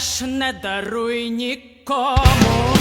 теж не даруй нікому.